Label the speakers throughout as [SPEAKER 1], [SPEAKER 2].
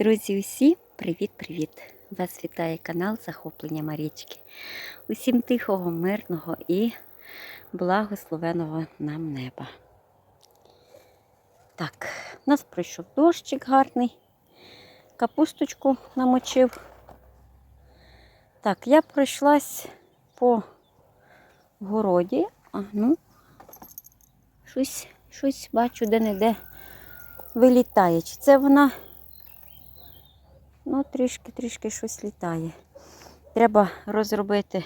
[SPEAKER 1] Друзі, усі, привіт-привіт! Вас вітає канал Захоплення Марічки. Усім тихого, мирного і благословеного нам неба. Так, у нас прийшов дощик гарний, капусточку намочив. Так, я пройшлась по городі. А, ну, щось, щось бачу де-не-де вилітає. Чи це вона Ну, трішки-трішки щось літає. Треба розробити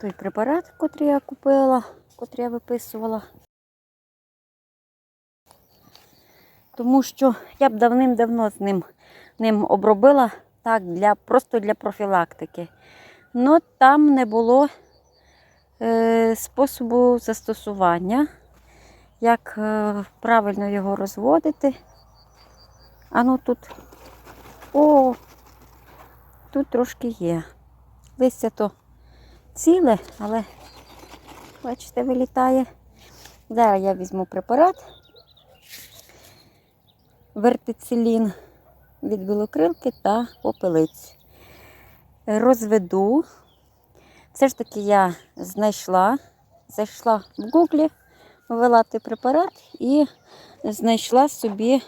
[SPEAKER 1] той препарат, який я купила, який я виписувала. Тому що я б давним-давно з ним, ним обробила так, для, просто для профілактики. Но там не було е, способу застосування, як е, правильно його розводити. А ну тут о, тут трошки є. Листя то ціле, але, бачите, вилітає. Зараз я візьму препарат вертицилін від білокрилки та попелиць. Розведу. Все ж таки я знайшла, зайшла в гуглі, ввела той препарат і знайшла собі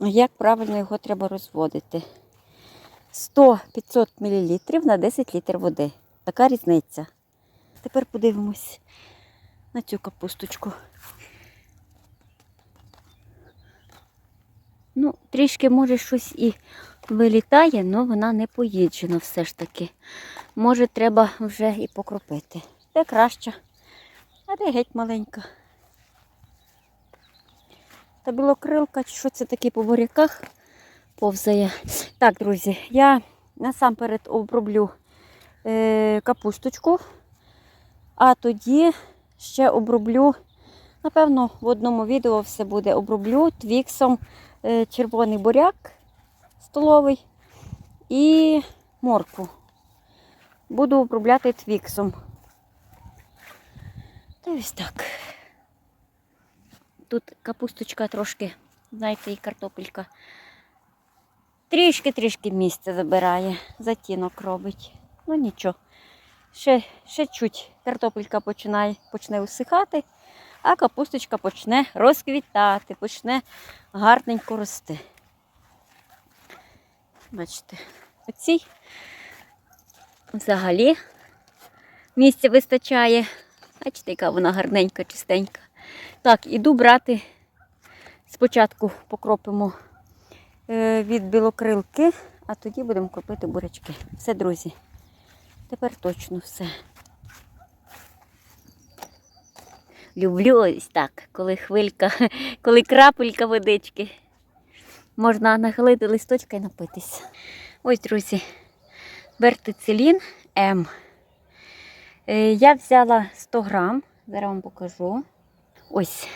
[SPEAKER 1] як правильно його треба розводити. 100-500 мл на 10 літрів води. Така різниця. Тепер подивимось на цю капусточку. Ну, трішки, може, щось і вилітає, але вона не поїджена все ж таки. Може, треба вже і покропити. Де краще, а де геть маленька. Та білокрилка, що це таке по буряках повзає. Так, друзі, я насамперед оброблю е, капусточку, а тоді ще оброблю, напевно, в одному відео все буде оброблю твіксом е, червоний буряк столовий і моркву. Буду обробляти твіксом. Та ось так. Тут капусточка трошки, знаєте, і картопелька. Трішки-трішки місце забирає, затінок робить. Ну нічого. Ще ще чуть картопелька починає, почне усихати, а капусточка почне розквітати, почне гарненько рости. Бачите, оцій взагалі місця вистачає. Бачите, яка вона гарненька, чистенька. Так, іду брати. Спочатку покропимо е, від білокрилки, а тоді будемо кропити бурячки. Все, друзі. Тепер точно все. Люблю ось так, коли хвилька, коли крапелька водички. Можна нахилити листочка і напитися. Ось, друзі, вертицелін М. Е, Я взяла 100 грам, зараз вам покажу. Ось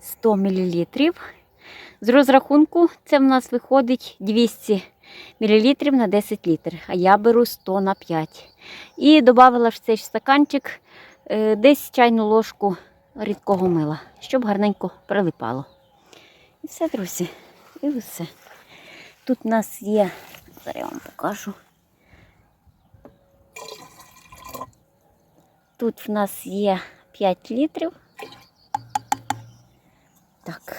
[SPEAKER 1] 100 мл. З розрахунку це в нас виходить 200 мл на 10 літрів, а я беру 100 на 5. І додала в цей стаканчик е, десь чайну ложку рідкого мила, щоб гарненько прилипало. І все, друзі, і все. Тут у нас є, зараз я вам покажу. Тут в нас є 5 літрів. Так.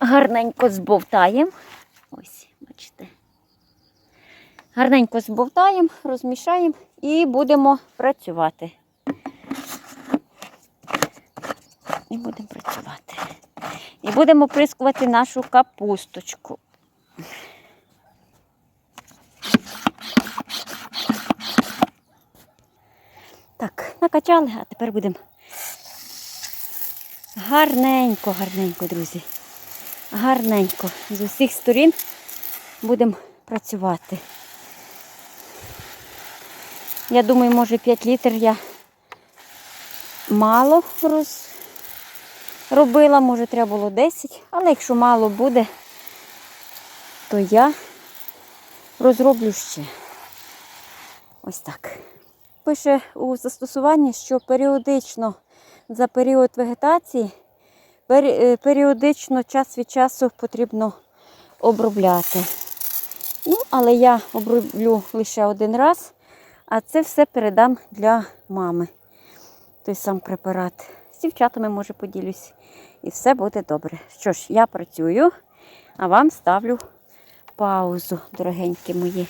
[SPEAKER 1] Гарненько збовтаємо. Ось, бачите. Гарненько збовтаємо, розмішаємо і будемо працювати. І будемо працювати. І будемо прискувати нашу капусточку. Так, накачали, а тепер будемо гарненько, гарненько, друзі. Гарненько. З усіх сторін будемо працювати. Я думаю, може 5 літрів я мало роз... робила, може треба було 10, але якщо мало буде, то я розроблю ще. Ось так. Пише у застосуванні, що періодично за період вегетації е, періодично, час від часу потрібно обробляти. Ну, але я оброблю лише один раз, а це все передам для мами. Той сам препарат. З дівчатами, може, поділюсь. І все буде добре. Що ж, я працюю, а вам ставлю паузу, дорогенькі мої.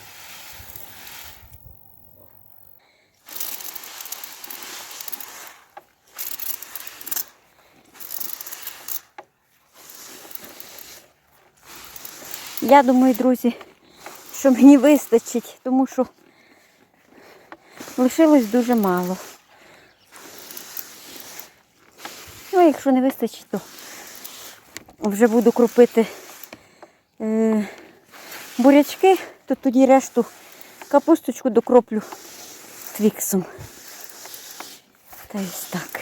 [SPEAKER 1] Я думаю, друзі, що мені вистачить, тому що лишилось дуже мало. Ну, якщо не вистачить, то вже буду крупити е, бурячки, то тоді решту капусточку докроплю твіксом. Та ось так.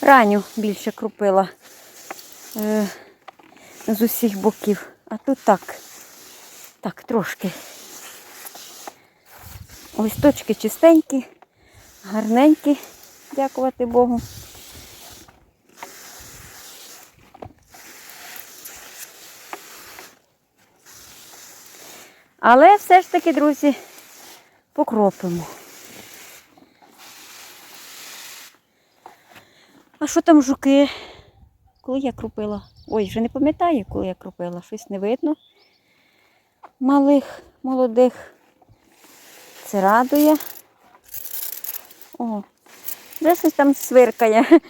[SPEAKER 1] Раню більше крупила е, з усіх боків. А тут так, так, трошки. Листочки чистенькі, гарненькі, дякувати Богу. Але все ж таки, друзі, покропимо. А що там жуки? Коли я крупила? Ой, вже не пам'ятаю, коли я крупила. Щось не видно. Малих, молодих. Це радує. О, вже щось там свиркає.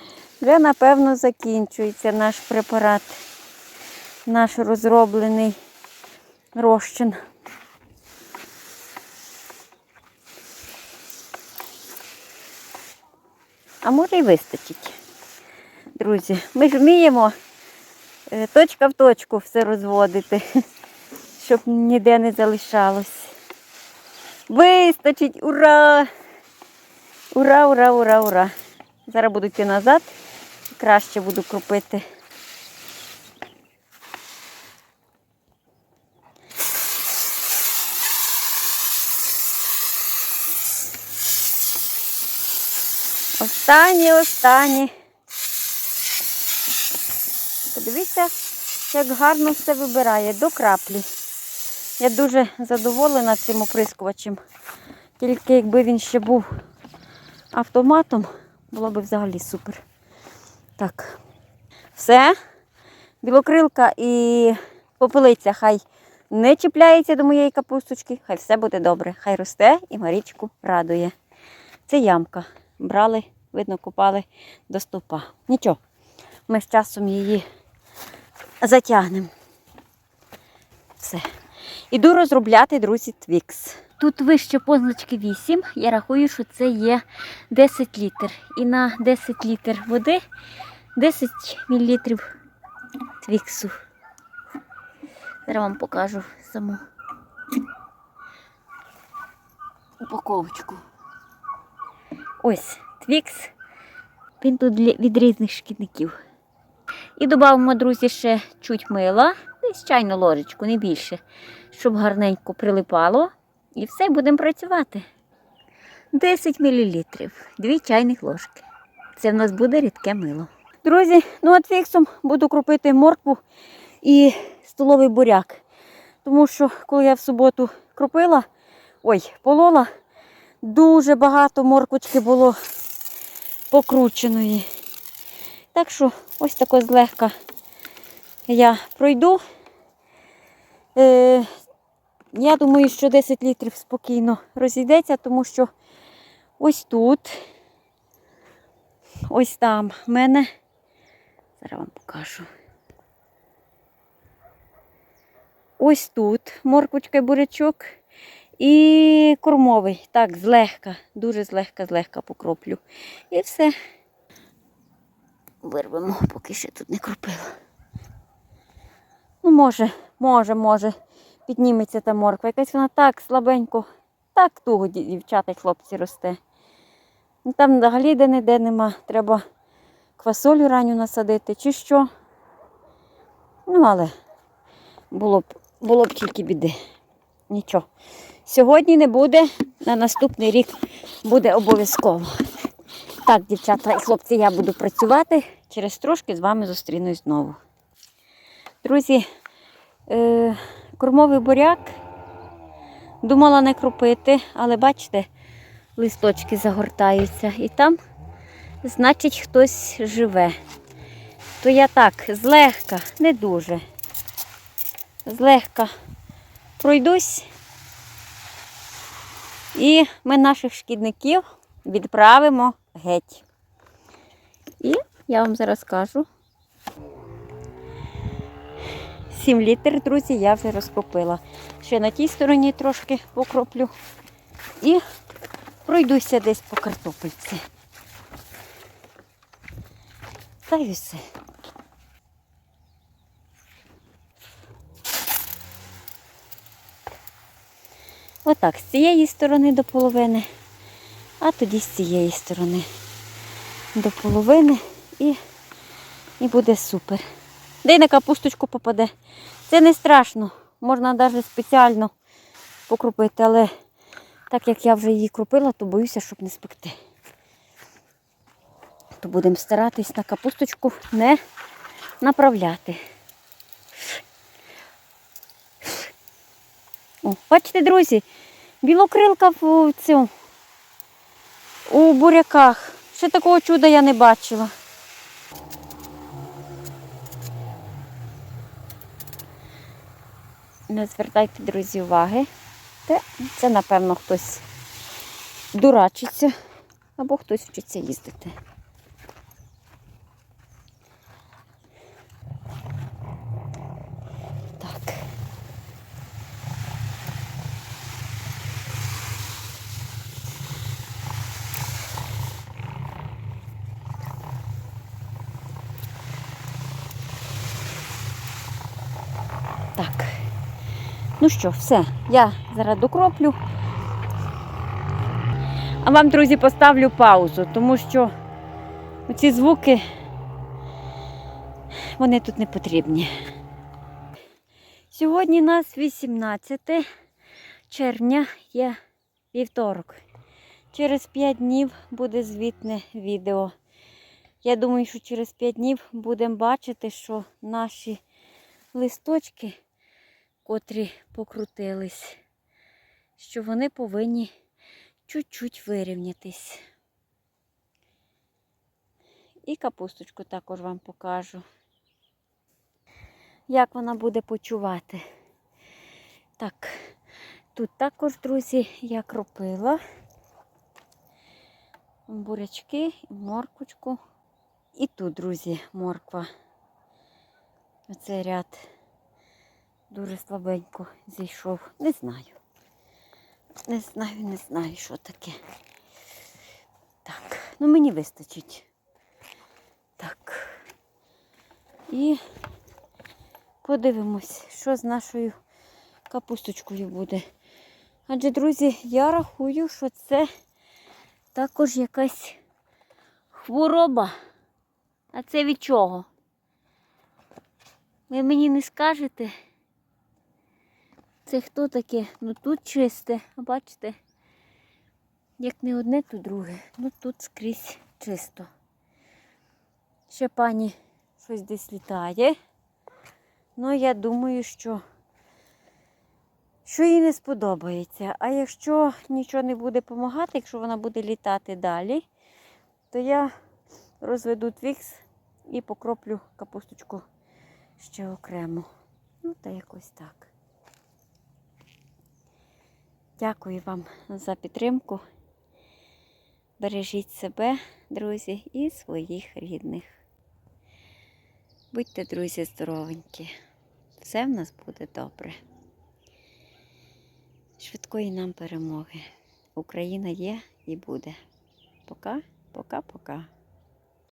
[SPEAKER 1] Вже, напевно, закінчується наш препарат, наш розроблений розчин. А може і вистачить. Друзі, ми ж вміємо е, точка в точку все розводити, щоб ніде не залишалось. Вистачить! Ура! Ура, ура, ура, ура! Зараз буду йти назад, краще буду крупити. Останні, останні. Подивіться, як гарно все вибирає до краплі. Я дуже задоволена цим оприскувачем. Тільки якби він ще був автоматом, було б взагалі супер. Так, все. Білокрилка і попелиця хай не чіпляється до моєї капусточки, хай все буде добре. Хай росте і Марічку радує. Це ямка. Брали, видно, купали до стовпа. Нічого, ми з часом її затягнемо. Все. Іду розробляти, друзі, твікс. Тут вище позначки 8. Я рахую, що це є 10 літр. І на 10 літр води 10 мл твіксу. Зараз вам покажу саму упаковочку. Ось твікс. Він тут від різних шкідників. І додамо, друзі, ще чуть мила, десь чайну ложечку, не більше, щоб гарненько прилипало. І все, будемо працювати. 10 мл, 2 чайних ложки. Це в нас буде рідке мило. Друзі, ну а твіксом буду кропити моркву і столовий буряк. Тому що, коли я в суботу кропила, ой, полола, дуже багато морквочки було покрученої. Так що ось тако злегка я пройду. Е, я думаю, що 10 літрів спокійно розійдеться, тому що ось тут, ось там в мене. Зараз вам покажу. Ось тут морквочка і бурячок. І кормовий. Так, злегка, дуже злегка, злегка покроплю. І все. Вирвемо, поки ще тут не кропила. Ну, може, може, може, підніметься та морква. Якась вона так слабенько, так туго дівчата й хлопці росте. Ну, там взагалі де-не-де нема. Треба квасолю ранню насадити чи що. Ну, але було б, було б тільки біди. Нічого. Сьогодні не буде, на наступний рік буде обов'язково. Так, дівчата і хлопці, я буду працювати. Через трошки з вами зустрінусь знову. Друзі, е, кормовий буряк думала не кропити, але бачите, листочки загортаються. І там, значить, хтось живе. То я так, злегка, не дуже. Злегка пройдусь. І ми наших шкідників відправимо геть. І я вам зараз кажу. 7 літр, друзі, я вже розкропила. Ще на тій стороні трошки покроплю. І пройдуся десь по картопельці. Та й все. Отак, з цієї сторони до половини, а тоді з цієї сторони до половини і, і буде супер. Де на капусточку попаде. Це не страшно. Можна навіть спеціально покропити, але так як я вже її кропила, то боюся, щоб не спекти. То будемо старатись на капусточку не направляти. О, бачите, друзі, білокрилка в цьому у буряках. Ще такого чуда я не бачила. Не звертайте, друзі, уваги. Це, це, напевно, хтось дурачиться або хтось вчиться їздити. Так. Ну що, все, я зараз докроплю. А вам, друзі, поставлю паузу, тому що ці звуки вони тут не потрібні. Сьогодні у нас 18 червня є вівторок. Через 5 днів буде звітне відео. Я думаю, що через 5 днів будемо бачити, що наші листочки, котрі покрутились, що вони повинні чуть-чуть вирівнятись. І капусточку також вам покажу, як вона буде почувати. Так, тут також, друзі, я кропила бурячки, морквочку. І тут, друзі, морква. Оцей ряд дуже слабенько зійшов. Не знаю. Не знаю, не знаю, що таке. Так, ну мені вистачить. Так. І подивимось, що з нашою капусточкою буде. Адже, друзі, я рахую, що це також якась хвороба. А це від чого? Ви мені не скажете? Це хто таке? Ну тут чисте, бачите? Як не одне, то друге. Ну тут скрізь чисто. Ще пані щось десь літає. Ну, я думаю, що, що їй не сподобається. А якщо нічого не буде допомагати, якщо вона буде літати далі, то я розведу твікс і покроплю капусточку ще окремо. Ну, та якось так. Дякую вам за підтримку. Бережіть себе, друзі, і своїх рідних. Будьте, друзі, здоровенькі. Все в нас буде добре. Швидкої нам перемоги. Україна є і буде. Пока, пока, пока.